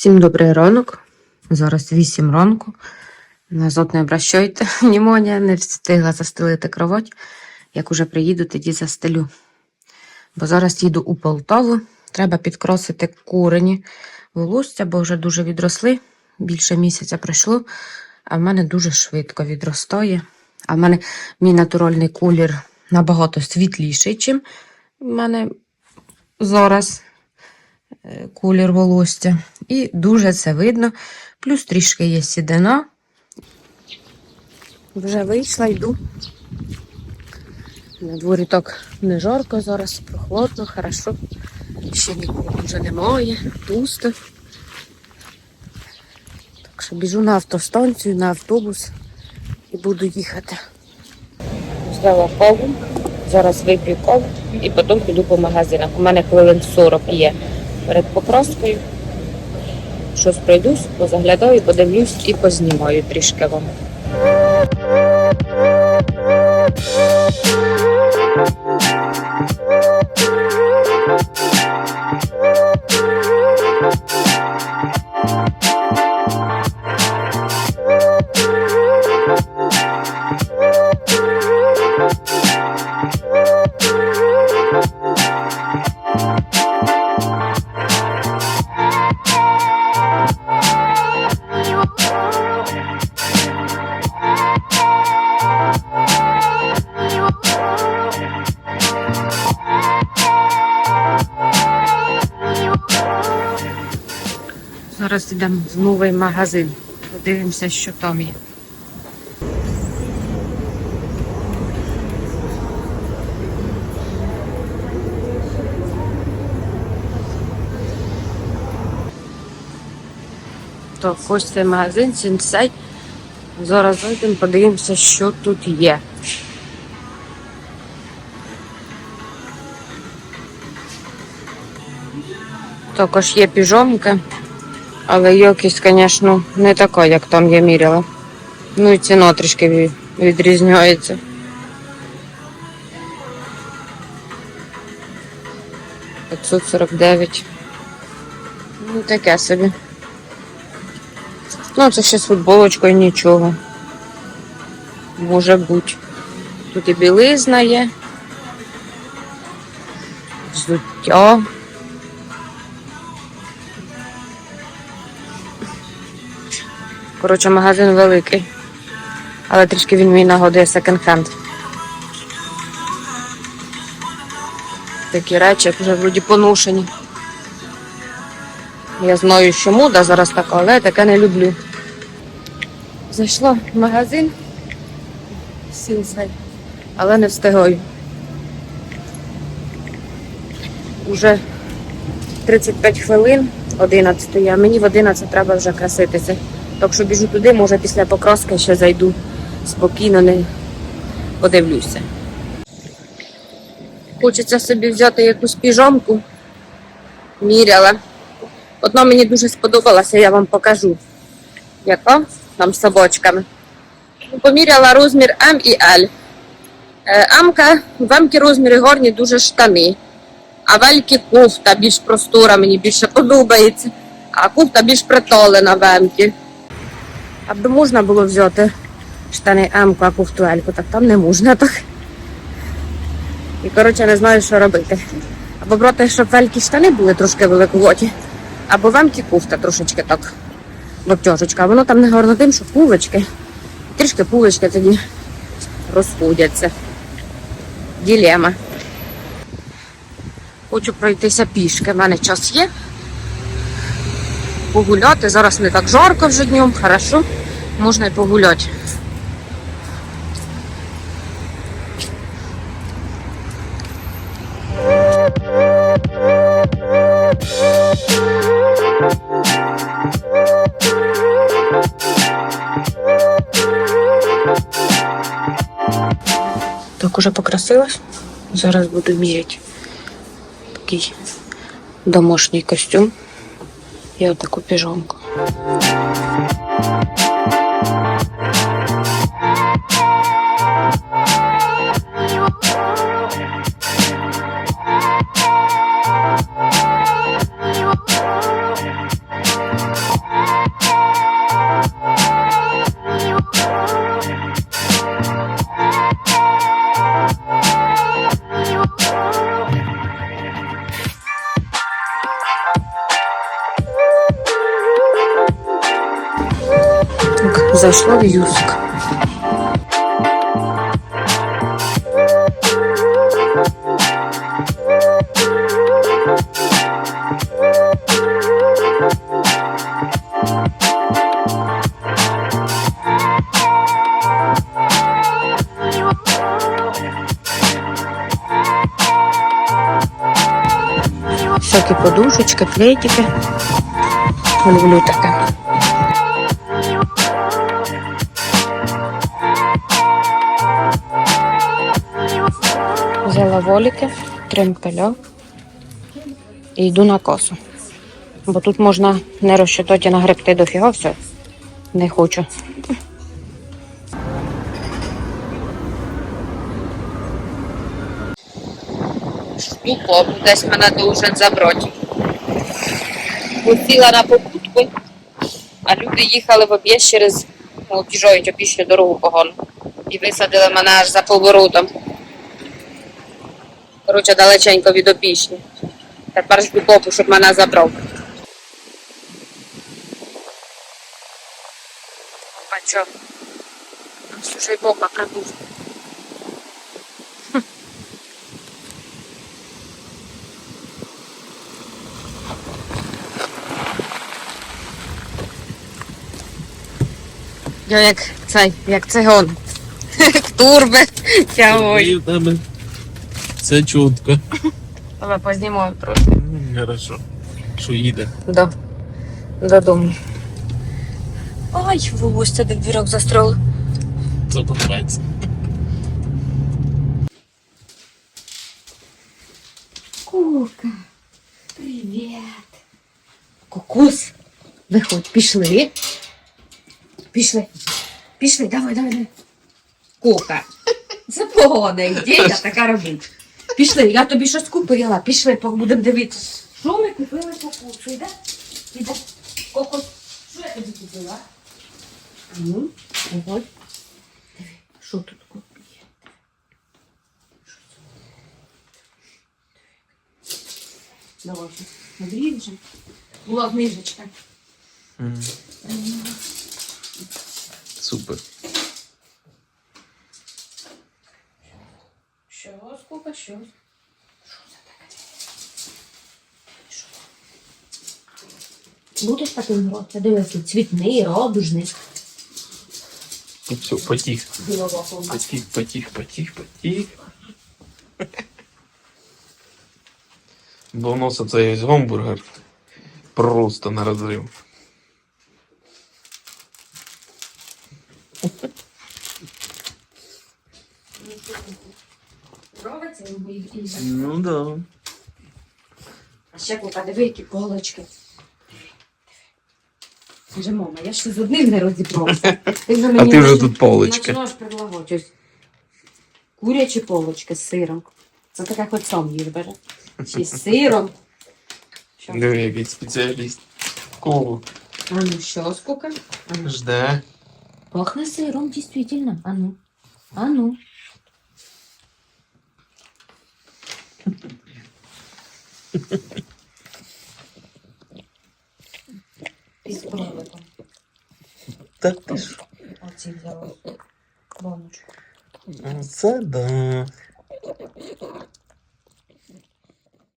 Всім добрий ранок. Зараз 8 ранку. Назад не обращайте внимання, не встигла застелити кровать. Як уже приїду, тоді застелю. Бо зараз їду у Полтаву. Треба підкросити курені волосся, бо вже дуже відросли. Більше місяця пройшло, а в мене дуже швидко відростає. А в мене мій натуральний колір набагато світліший, ніж в мене зараз колір волосся. І дуже це видно. Плюс трішки є сідина. Вже вийшла, йду. На дворі так не жарко зараз, прохладно, хорошо. Ще нікого вже немає, пусто. Так що біжу на автостанцію, на автобус і буду їхати. Взяла каву, зараз вип'ю каву і потім піду по магазинах. У мене хвилин 40 є перед покраскою. Щось пройдусь, позаглядаю, подивлюсь і познімаю трішки вам. Зараз йдемо в новий магазин. Подивимося, що там є. Так, ось цей магазин, сінсей. Зараз зайдемо, подивимося, що тут є. Також є піжомка, але якість, звісно, не така, як там я міряла. Ну і ціна трішки відрізняється. П'ятсот сорок дев'ять. Ну, таке собі. Ну, це ще з футболочкою нічого. Може бути. Тут і білизна є. Взуття. Коротше, магазин великий. Але трішки він мені нагодує секонд-хенд. Такі речі, вже вроді поношені. Я знаю, що мода зараз така, але я таке не люблю. Зайшла в магазин. Сілсай. Але не встигаю. Уже 35 хвилин, 11, а мені в 11 треба вже краситися. Так що біжу туди, може після покраски ще зайду спокійно, не подивлюся. Хочеться собі взяти якусь піжамку. Міряла. Одна мені дуже сподобалася, я вам покажу. Яка? Там з собачками. Ну, Поміряла розмір М і Л. Е, М-ка, в розміри гарні, дуже штани. А вельки кофта більш простора, мені більше подобається. А кофта більш притолена в. Аби можна було взяти штани М-ку, а кофту L-ку, так там не можна так. І коротше не знаю, що робити. Або брати, щоб велькі штани були трошки великовоті, або вемкі кофта трошечки так. в обтяжечка. А воно там не гарно тим, що пулечки. Трішки пулечки тоді розходяться. Ділема. Хочу пройтися пішки. У мене час є. Погуляти. Зараз не так жарко вже днем, хорошо. Можна і погуляти. Так уже покрасилась. Зараз буду міряти такий домашній костюм і отаку піжамку. Зайшла в Юск. Всякі подушечки, плетики. Люблю таке. Взяла воліки, тремпельо і йду на косу. Бо тут можна не розчитати нагребти дофіга все. Не хочу. Штуко, десь мене должен забрати. Посіла на попутку, а люди їхали в об'їзд через ну, об'їжджають дорогу погано. І висадили мене аж за поворотом. Коротше, далеченько від опішні. Тепер жду попу, щоб мене забрав. Опа, чо? Слушай, попа прибув. Я як цей, як цигон. Турби тягой. Все чутко. Але познімаю трошки. М, Хорошо. Що їде? До, додому. Ай, волосся де двірок застряли. Це подобається. Курка, привіт. Кукус, виходь, пішли. Пішли. Пішли, давай, давай, давай. Кука. Це погода, ідея така робить. Пішли, я тобі щось купила. Пішли, будемо дивитися. Що ми купили кукусу? Іде? Іде. Кокос. Що я тобі купила? Ну. Диви, що тут купила? Давай, Андрій вже. Була книжечка. Супер. Що, сколько, що? Це таке? Що? Будеш таким грати? Дивися, цвітний, радужний. Ну все. Потіх, потіх, потіх, потіх. Бо в нас ось гамбургер просто на розрив. І- і- Ну да. А ще купа, диви, які полочки. Каже, мама, я ж з одним не розібрався. Ти вже А мені ти вже нач- тут полочки. Починаєш предлагати. Ось курячі полочки з сиром. Це таке хоч сам їх бере. Чи з сиром. Що? Диви, який спеціаліст. Кого? А ну що, скука? Ну. Жде. Пахне сиром, дійсно. А ну. А ну. Із кроликом. Та ти ж. Оці взяла. Баночку. Це да.